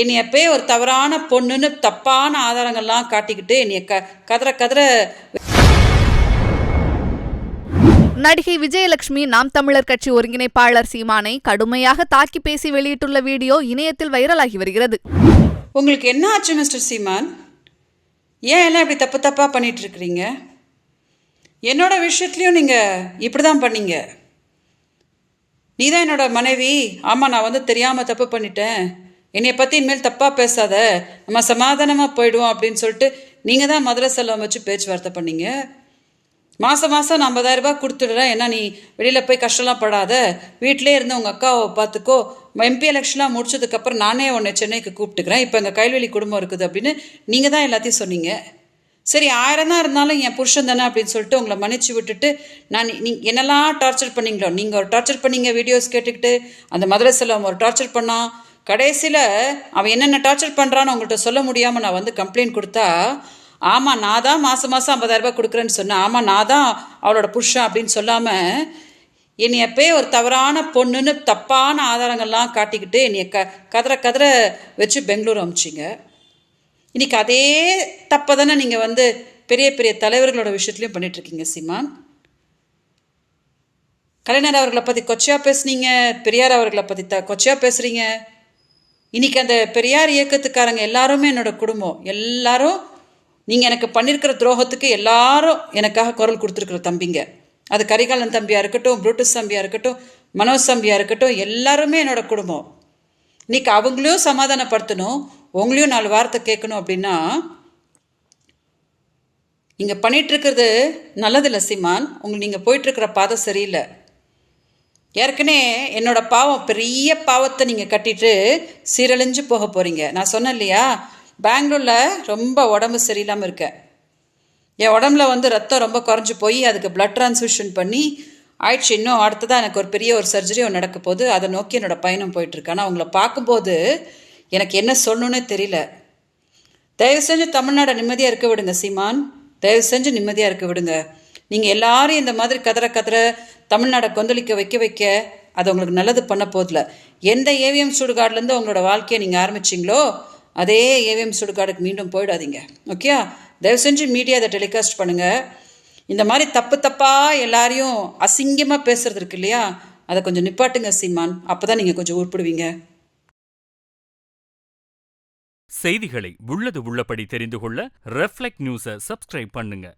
என்னைய போய் ஒரு தவறான பொண்ணுன்னு தப்பான ஆதாரங்கள்லாம் காட்டிக்கிட்டு என்னைய க கதற கதற நடிகை விஜயலட்சுமி நாம் தமிழர் கட்சி ஒருங்கிணைப்பாளர் சீமானை கடுமையாக தாக்கி பேசி வெளியிட்டுள்ள வீடியோ இணையத்தில் வைரலாகி வருகிறது. உங்களுக்கு என்ன ஆச்சு மிஸ்டர் சீமான்? ஏன் எல்லாம் இப்படி தப்பு தப்பாக பண்ணிட்டு இருக்கிறீங்க என்னோட விஷயத்துலையும் நீங்கள் இப்படி தான் பண்ணீங்க. நீ தான் என்னோட மனைவி. ஆமாம் நான் வந்து தெரியாமல் தப்பு பண்ணிட்டேன். என்னை பற்றி இனிமேல் தப்பாக பேசாத. நம்ம சமாதானமாக போயிடுவோம் அப்படின்னு சொல்லிட்டு நீங்கள் தான் மதுரை செல்வம் வச்சு பேச்சுவார்த்தை பண்ணீங்க. மாதம் மாதம் நான் ஐம்பதாயிரம் ரூபாய் கொடுத்துடுறேன். ஏன்னா நீ வெளியில் போய் கஷ்டம்லாம் படாத. வீட்டிலே இருந்து உங்கள் அக்காவை பார்த்துக்கோ. எம்பி எலெக்ஷன்லாம் முடிச்சதுக்கப்புறம் நானே உன்னை சென்னைக்கு கூப்பிட்டுக்கிறேன். இப்போ எங்கள் கைல்வெளி குடும்பம் இருக்குது அப்படின்னு நீங்கள் தான் எல்லாத்தையும் சொன்னீங்க. சரி ஆயிரம் தான் இருந்தாலும் என் புருஷன் தானே அப்படின்னு சொல்லிட்டு உங்களை மன்னிச்சு விட்டுட்டு நான் நீ என்னெல்லாம் டார்ச்சர் பண்ணீங்களோ? நீங்கள் ஒரு டார்ச்சர் பண்ணீங்க வீடியோஸ் கேட்டுக்கிட்டு. அந்த மதுரை செல்வம் ஒரு டார்ச்சர் பண்ணால் கடைசியில் அவன் என்னென்ன டார்ச்சர் பண்ணுறான்னு உங்கள்கிட்ட சொல்ல முடியாமல் நான் வந்து கம்ப்ளைண்ட் கொடுத்தா ஆமாம் நான் தான் மாதம் மாதம் ஐம்பதாயிரரூபா கொடுக்குறேன்னு சொன்னேன். ஆமாம் நான் தான் அவளோட புருஷன் அப்படின்னு சொல்லாமல் என்னை எப்பயே ஒரு தவறான பொண்ணுன்னு தப்பான ஆதாரங்கள்லாம் காட்டிக்கிட்டு என்னைய க கதற கதற வச்சு பெங்களூர் அமிச்சிங்க. இன்னைக்கு அதே தப்பை தானே நீங்கள் வந்து பெரிய பெரிய தலைவர்களோட விஷயத்துலையும் பண்ணிகிட்ருக்கீங்க சீமான். கலைஞர் அவர்களை பற்றி கொச்சையாக பேசுனீங்க பெரியார் அவர்களை பற்றி த கொச்சையாக பேசுகிறீங்க இன்றைக்கி அந்த பெரியார் இயக்கத்துக்காரங்க எல்லாருமே என்னோடய குடும்பம். எல்லாரும் நீங்கள் எனக்கு பண்ணியிருக்கிற துரோகத்துக்கு எல்லாரும் எனக்காக குரல் கொடுத்துருக்குற தம்பிங்க. அது கரிகாலன் தம்பியாக இருக்கட்டும் புரூட்டஸ் தம்பியாக இருக்கட்டும் மனோஜ் தம்பியாக இருக்கட்டும் எல்லாருமே என்னோடய குடும்பம். இன்னைக்கு அவங்களையும் சமாதானப்படுத்தணும் உங்களையும் நாலு வார்த்தை கேட்கணும் அப்படின்னா இங்கே பண்ணிகிட்ருக்கிறது நல்லதில்லை சீமான். உங்களுக்கு நீங்கள் போயிட்டுருக்கிற பாதை சரியில்லை. ஏற்கனவே என்னோட பாவம் பெரிய பாவத்தை நீங்கள் கட்டிட்டு சீரழிஞ்சு போக போகிறீங்க நான் சொன்னேன் இல்லையா? பெங்களூரில் ரொம்ப உடம்பு சரியில்லாமல் இருக்கேன் என் உடம்புல வந்து ரத்தம் ரொம்ப குறைஞ்சி போய் அதுக்கு பிளட் ட்ரான்ஸ்ஃபியூஷன் பண்ணி ஆயிடுச்சு இன்னும் அடுத்ததாக எனக்கு ஒரு பெரிய ஒரு சர்ஜரி ஒன்று நடக்க போகுது. அதை நோக்கி என்னோடய பயணம் போயிட்டுருக்கு ஆனால் அவங்கள பார்க்கும்போது எனக்கு என்ன சொல்லணுன்னே தெரியல. தயவு செஞ்சு தமிழ்நாடை நிம்மதியாக இருக்க விடுங்க சீமான். தயவு செஞ்சு நிம்மதியாக இருக்க விடுங்க. நீங்கள் எல்லாரும் இந்த மாதிரி கதற கதற தமிழ்நாடை கொந்தளிக்க வைக்க வைக்க அது உங்களுக்கு நல்லது பண்ண போதில்ல எந்த ஏவிஎம் சுடுகாடுலேருந்து உங்களோட வாழ்க்கையை நீங்கள் ஆரம்பிச்சிங்களோ அதே ஏவிஎம் சுடுகாடுக்கு மீண்டும் போயிடாதீங்க. ஓகே தயவு செஞ்சு மீடியா அதை டெலிகாஸ்ட் பண்ணுங்கள் இந்த மாதிரி தப்பு தப்பாக எல்லாரையும் அசிங்கமாக பேசுறது இருக்கு இல்லையா? அதை கொஞ்சம் நிப்பாட்டுங்க சீமான். அப்போ தான் நீங்கள் கொஞ்சம் உருப்பிடுவீங்க. செய்திகளை உள்ளது உள்ளபடி தெரிந்து கொள்ள ரெஃப்ளெக்ட் நியூஸை சப்ஸ்கிரைப் பண்ணுங்கள்